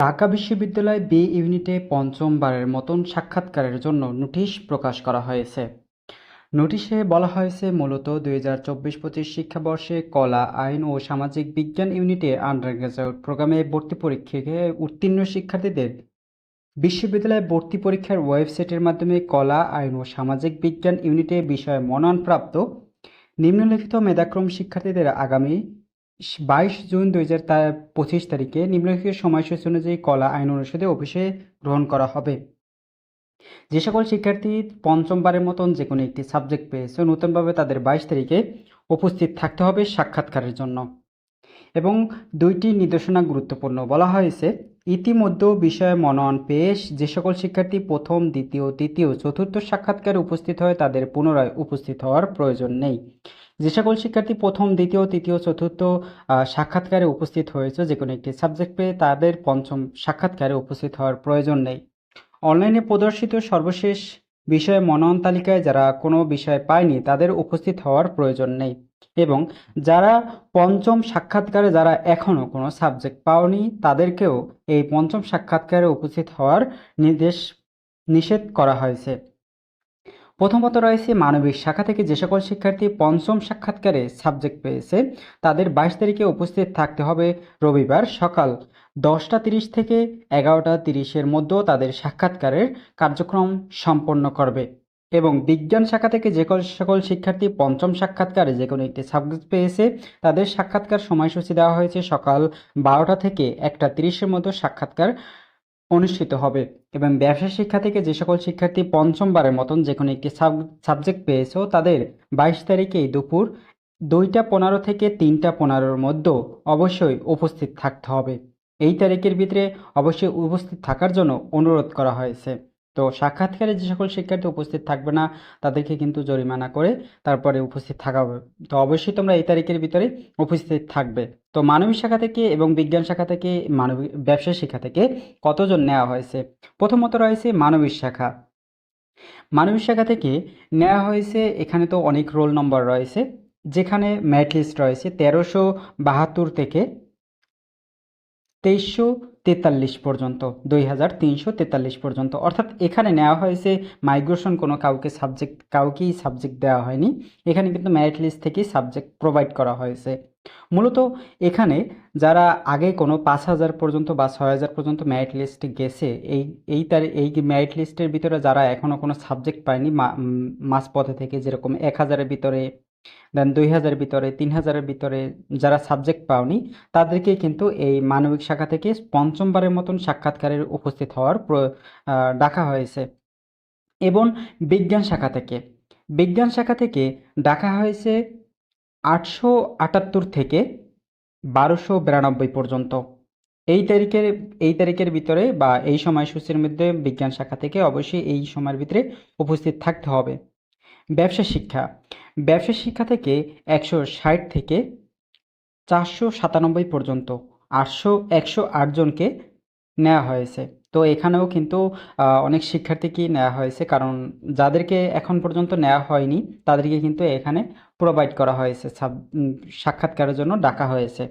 ঢাকা বিশ্ববিদ্যালয় বি ইউনিটে পঞ্চমবারের মতন সাক্ষাৎকারের জন্য নোটিশ প্রকাশ করা হয়েছে। নোটিশে বলা হয়েছে, মূলত দুই হাজার চব্বিশ পঁচিশ শিক্ষাবর্ষে কলা, আইন ও সামাজিক বিজ্ঞান ইউনিটে আন্ডার গ্রাজুয়েট প্রোগ্রামে ভর্তি পরীক্ষায় উত্তীর্ণ শিক্ষার্থীদের বিশ্ববিদ্যালয় ভর্তি পরীক্ষার ওয়েবসাইটের মাধ্যমে কলা, আইন ও সামাজিক বিজ্ঞান ইউনিটে বিষয়ে মনোনয়নপ্রাপ্ত নিম্নলিখিত মেধাক্রম শিক্ষার্থীদের আগামী বাইশ জুন দুই হাজার পঁচিশ তারিখে নিম্নলিখিত সময়সূচি অনুযায়ী কলা আইন অনুষদে অফিসে গ্রহণ করা হবে। যে সকল শিক্ষার্থী পঞ্চমবারের মতন যে কোনো একটি সাবজেক্ট পেয়েছে, নতুনভাবে তাদের বাইশ তারিখে উপস্থিত থাকতে হবে সাক্ষাৎকারের জন্য। এবং দুইটি নির্দেশনা গুরুত্বপূর্ণ। বলা হয়েছে, ইতিমধ্যে বিষয়ে মনোনয়ন পেশ যে সকল শিক্ষার্থী প্রথম, দ্বিতীয়, তৃতীয়, চতুর্থ সাক্ষাৎকারে উপস্থিত হয় তাদের পুনরায় উপস্থিত হওয়ার প্রয়োজন নেই। যে সকল শিক্ষার্থী প্রথম, দ্বিতীয়, তৃতীয়, চতুর্থ সাক্ষাৎকারে উপস্থিত হয়েছে, যে কোনো একটি সাবজেক্ট পেয়ে তাদের পঞ্চম সাক্ষাৎকারে উপস্থিত হওয়ার প্রয়োজন নেই। অনলাইনে প্রদর্শিত সর্বশেষ বিষয়ে মনোনয়ন তালিকায় যারা কোনো বিষয় পায়নি তাদের উপস্থিত হওয়ার প্রয়োজন নেই। এবং যারা পঞ্চম সাক্ষাৎকারে যারা এখনও কোনো সাবজেক্ট পাওনি তাদেরকেও এই পঞ্চম সাক্ষাৎকারে উপস্থিত হওয়ার নির্দেশ নিষেধ করা হয়েছে। প্রথমত রয়েছে মানবিক শাখা থেকে যে সকল শিক্ষার্থী পঞ্চম সাক্ষাৎকারে সাবজেক্ট পেয়েছে, তাদের বাইশ তারিখে উপস্থিত থাকতে হবে রবিবার সকাল দশটা তিরিশ থেকে এগারোটা তিরিশের মধ্যেও তাদের সাক্ষাৎকারের কার্যক্রম সম্পন্ন করবে এবং বিজ্ঞান শাখা থেকে যে সকল শিক্ষার্থী পঞ্চম সাক্ষাৎকারে যে কোনো একটি সাবজেক্ট পেয়েছে, তাদের সাক্ষাৎকার সময়সূচি দেওয়া হয়েছে সকাল বারোটা থেকে একটা তিরিশের মধ্যে সাক্ষাৎকার অনুষ্ঠিত হবে। এবং ব্যবসা শিক্ষা থেকে যে সকল শিক্ষার্থী পঞ্চমবারের মতন যে কোনো একটি সাবজেক্ট পেয়েছ, তাদের বাইশ তারিখেই দুপুর দুইটা পনেরো থেকে তিনটা পনেরোর মধ্যে অবশ্যই উপস্থিত থাকতে হবে। এই তারিখের ভিতরে অবশ্যই উপস্থিত থাকার জন্য অনুরোধ করা হয়েছে। তো সাক্ষাৎকারে যে সকল শিক্ষার্থী উপস্থিত থাকবে না, তাদেরকে কিন্তু জরিমানা করে তারপরে উপস্থিত থাকা হবে। তো অবশ্যই তোমরা এই তারিখের ভিতরে উপস্থিত থাকবে। তো মানবিক শাখা থেকে এবং বিজ্ঞান শাখা থেকে, মানবিক ব্যবসা শিক্ষা থেকে কতজন নেওয়া হয়েছে? প্রথমত রয়েছে মানবিক শাখা। মানবিক শাখা থেকে নেওয়া হয়েছে, এখানে তো অনেক রোল নম্বর রয়েছে, যেখানে ম্যাট লিস্ট রয়েছে তেরোশো বাহাত্তর থেকে তেইশশো তেতাল্লিশ পর্যন্ত, দুই হাজার তিনশো তেতাল্লিশ পর্যন্ত। অর্থাৎ এখানে নেওয়া হয়েছে মাইগ্রেশন কোনো কাউকে সাবজেক্ট কাউকেই সাবজেক্ট দেওয়া হয়নি। এখানে কিন্তু মেরিট লিস্ট থেকেই সাবজেক্ট প্রোভাইড করা হয়েছে। মূলত এখানে যারা আগে কোনো পাঁচ হাজার পর্যন্ত বা ছয় হাজার পর্যন্ত মেরিট লিস্টে গেছে, এই এই তার, এই মেরিট লিস্টের ভিতরে যারা এখনও কোনো সাবজেক্ট পায়নি মাঝপথে থেকে যেরকম এক হাজারের ভিতরে দেন দুই হাজারের ভিতরে, তিন হাজারের ভিতরে যারা সাবজেক্ট পাওনি, তাদেরকে কিন্তু এই মানবিক শাখা থেকে পঞ্চমবারের মতন সাক্ষাৎকারের উপস্থিত হওয়ার ডাকা হয়েছে। এবং বিজ্ঞান শাখা থেকে, বিজ্ঞান শাখা থেকে ডাকা হয়েছে আটশো আটাত্তর থেকে বারোশো বিরানব্বই পর্যন্ত। এই তারিখের এই তারিখের ভিতরে বা এই সময়সূচির মধ্যে বিজ্ঞান শাখা থেকে অবশ্যই এই সময়ের ভিতরে উপস্থিত থাকতে হবে। ব্যবসা শিক্ষা। ব্যবসা শিক্ষা থেকে একশো ষাট থেকে চারশো সাতানব্বই পর্যন্ত আটশো একশো আটজনকে নেওয়া হয়েছে। তো এখানেও কিন্তু অনেক শিক্ষার্থীকেই নেওয়া হয়েছে কারণ যাদেরকে এখন পর্যন্ত নেওয়া হয়নি, তাদেরকে কিন্তু এখানে প্রোভাইড করা হয়েছে সাক্ষাৎকারের জন্য ডাকা হয়েছে।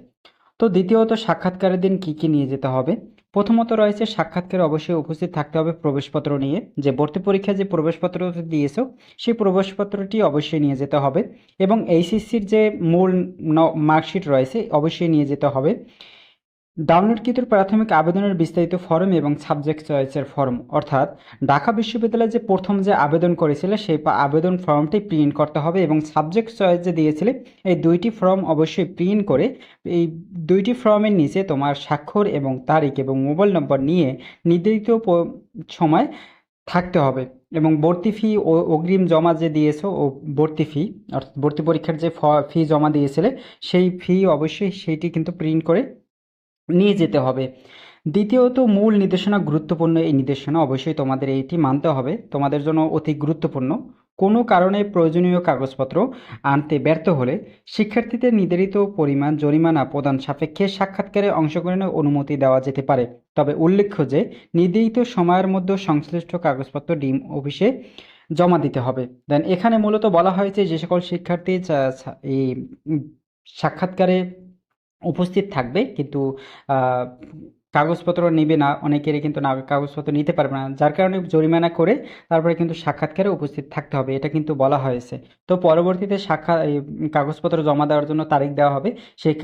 তো দ্বিতীয়ত সাক্ষাৎকারের দিন কি কি নিয়ে যেতে হবে? প্রথমত রয়েছে সাক্ষাৎকারে অবশ্যই উপস্থিত থাকতে হবে প্রবেশপত্র নিয়ে। যে ভর্তি পরীক্ষায় যে প্রবেশপত্র দিয়েছ, সেই প্রবেশপত্রটি অবশ্যই নিয়ে যেতে হবে এবং এইচএসসির যে মূল মার্কশিট রয়েছে, অবশ্যই নিয়ে যেতে হবে। ডাউনলোডকৃত প্রাথমিক আবেদনের বিস্তারিত ফর্ম এবং সাবজেক্ট চয়েসের ফর্ম, অর্থাৎ ঢাকা বিশ্ববিদ্যালয়ে যে প্রথম যে আবেদন করেছিলে সেই আবেদন ফর্মটি প্রিন্ট করতে হবে এবং সাবজেক্ট চয়েস যে দিয়েছিলে, এই দুইটি ফর্ম অবশ্যই প্রিন্ট করে এই দুইটি ফর্মের নিচে তোমার স্বাক্ষর এবং তারিখ এবং মোবাইল নম্বর নিয়ে নির্ধারিত সময় থাকতে হবে এবং ভর্তি ফি ও অগ্রিম জমা যে দিয়েছ, ও ভর্তি ফি, অর্থাৎ ভর্তি পরীক্ষার যে ফি জমা দিয়েছিলে, সেই ফি অবশ্যই সেইটি কিন্তু প্রিন্ট করে নিয়ে যেতে হবে। দ্বিতীয়ত, মূল নির্দেশনা গুরুত্বপূর্ণ। এই নির্দেশনা অবশ্যই তোমাদের এইটি মানতে হবে। তোমাদের জন্য অতি গুরুত্বপূর্ণ। কোনো কারণে প্রয়োজনীয় কাগজপত্র আনতে ব্যর্থ হলে শিক্ষার্থীদের নির্ধারিত পরিমাণ জরিমানা প্রদান সাপেক্ষে সাক্ষাৎকারে অংশগ্রহণের অনুমতি দেওয়া যেতে পারে। তবে উল্লেখ্য যে, নির্ধারিত সময়ের মধ্যে সংশ্লিষ্ট কাগজপত্র ডিম অফিসে জমা দিতে হবে। দেন এখানে মূলত বলা হয়েছে যে সকল শিক্ষার্থী এই সাক্ষাৎকারে উপস্থিত থাকবে, কিন্তু কাগজপত্র নেবে না, অনেকেরই কিন্তু না, কাগজপত্র নিতে পারবে না। যার কারণে জরিমানা করে তারপরে কিন্তু সাক্ষাৎকারে উপস্থিত থাকতে হবে, এটা কিন্তু বলা হয়েছে। তো পরবর্তীতে সাক্ষাৎ কাগজপত্র জমা দেওয়ার জন্য তারিখ দেওয়া হবে, সেই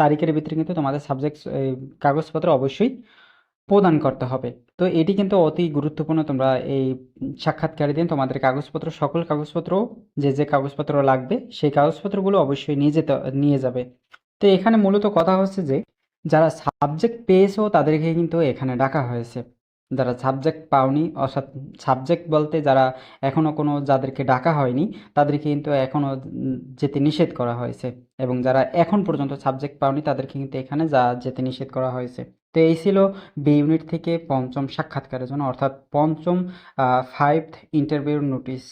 তারিখের ভিতরে কিন্তু তোমাদের সাবজেক্ট কাগজপত্র অবশ্যই প্রদান করতে হবে। তো এটি কিন্তু অতি গুরুত্বপূর্ণ, তোমরা এই সাক্ষাৎকারের দিন তোমাদের কাগজপত্র, সকল কাগজপত্র, যে যে কাগজপত্র লাগবে, সেই কাগজপত্রগুলো অবশ্যই নিয়ে যেতে, নিয়ে যাবে। তো এখানে মূলত কথা হচ্ছে যে, যারা সাবজেক্ট পেয়েছ তাদেরকে কিন্তু এখানে ডাকা হয়েছে। যারা সাবজেক্ট পাওনি, অর্থাৎ সাবজেক্ট বলতে যারা এখনও কোনো যাদেরকে ডাকা হয়নি, তাদেরকে কিন্তু এখনও যেতে নিষেধ করা হয়েছে। এবং যারা এখন পর্যন্ত সাবজেক্ট পাওনি, তাদেরকে কিন্তু এখানে যা যেতে নিষেধ করা হয়েছে। তো এই ছিল বি ইউনিট থেকে পঞ্চম সাক্ষাৎকারের জন্য, অর্থাৎ পঞ্চম ফাইভ ইন্টারভিউ নোটিশ